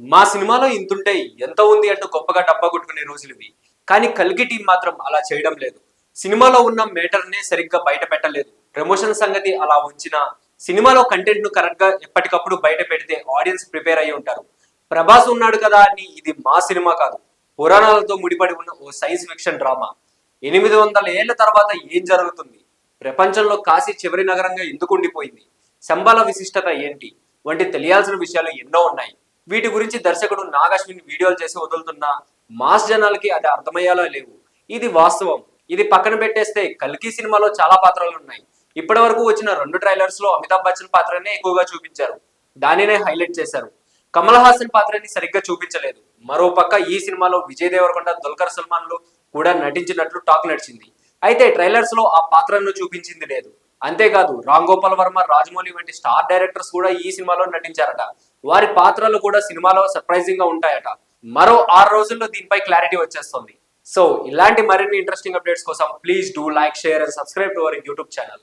మా సినిమాలో ఇంతుంటే ఎంత ఉంది అంటూ గొప్పగా డబ్బా కొట్టుకునే రోజులు ఇవి కానీ కల్కి టీం మాత్రం అలా చేయడం లేదు. సినిమాలో ఉన్న మేటర్నే సరిగ్గా బయట పెట్టలేదు. ప్రమోషన్ సంగతి అలా ఉంచినా సినిమాలో కంటెంట్ను కరెక్ట్గా ఎప్పటికప్పుడు బయట పెడితే ఆడియన్స్ ప్రిపేర్ అయ్యి ఉంటారు. ప్రభాస్ ఉన్నాడు కదా అని ఇది మా సినిమా కాదు. పురాణాలతో ముడిపడి ఉన్న ఓ సైన్స్ ఫిక్షన్ డ్రామా. ఎనిమిది వందల ఏళ్ళ తర్వాత ఏం జరుగుతుంది? ప్రపంచంలో కాశీ చివరి నగరంగా ఎందుకు ఉండిపోయింది? శంబాల విశిష్టత ఏంటి? వంటి తెలియాల్సిన విషయాలు ఎన్నో ఉన్నాయి. వీటి గురించి దర్శకుడు నాగశ్విన్ వీడియోలు చేసి వదులుతున్న మాస్ జనాలకి అది అర్థమయ్యేలా లేవు. ఇది వాస్తవం. ఇది పక్కన పెట్టేస్తే కల్కి సినిమాలో చాలా పాత్రలు ఉన్నాయి. ఇప్పటి వరకు వచ్చిన రెండు ట్రైలర్స్లో అమితాబ్ బచ్చన్ పాత్రనే ఎక్కువగా చూపించారు. దానినే హైలైట్ చేశారు. కమల్ హాసన్ పాత్రని సరిగ్గా చూపించలేదు. మరో పక్క ఈ సినిమాలో విజయ్ దేవరకొండ దుల్కర్ సల్మాన్లో కూడా నటించినట్లు టాక్ నడిచింది. అయితే ట్రైలర్స్లో ఆ పాత్రను చూపించింది లేదు. అంతేకాదు రామ్ గోపాల్ వర్మ రాజమౌళి వంటి స్టార్ డైరెక్టర్స్ కూడా ఈ సినిమాలో నటించారట. వారి పాత్రలు కూడా సినిమాలో సర్ప్రైజింగ్గా ఉంటాయట. మరో ఆరు రోజుల్లో దీనిపై క్లారిటీ వచ్చేస్తుంది. సో ఇలాంటి మరిన్ని ఇంట్రెస్టింగ్ అప్డేట్స్ కోసం please do like share and subscribe to our YouTube channel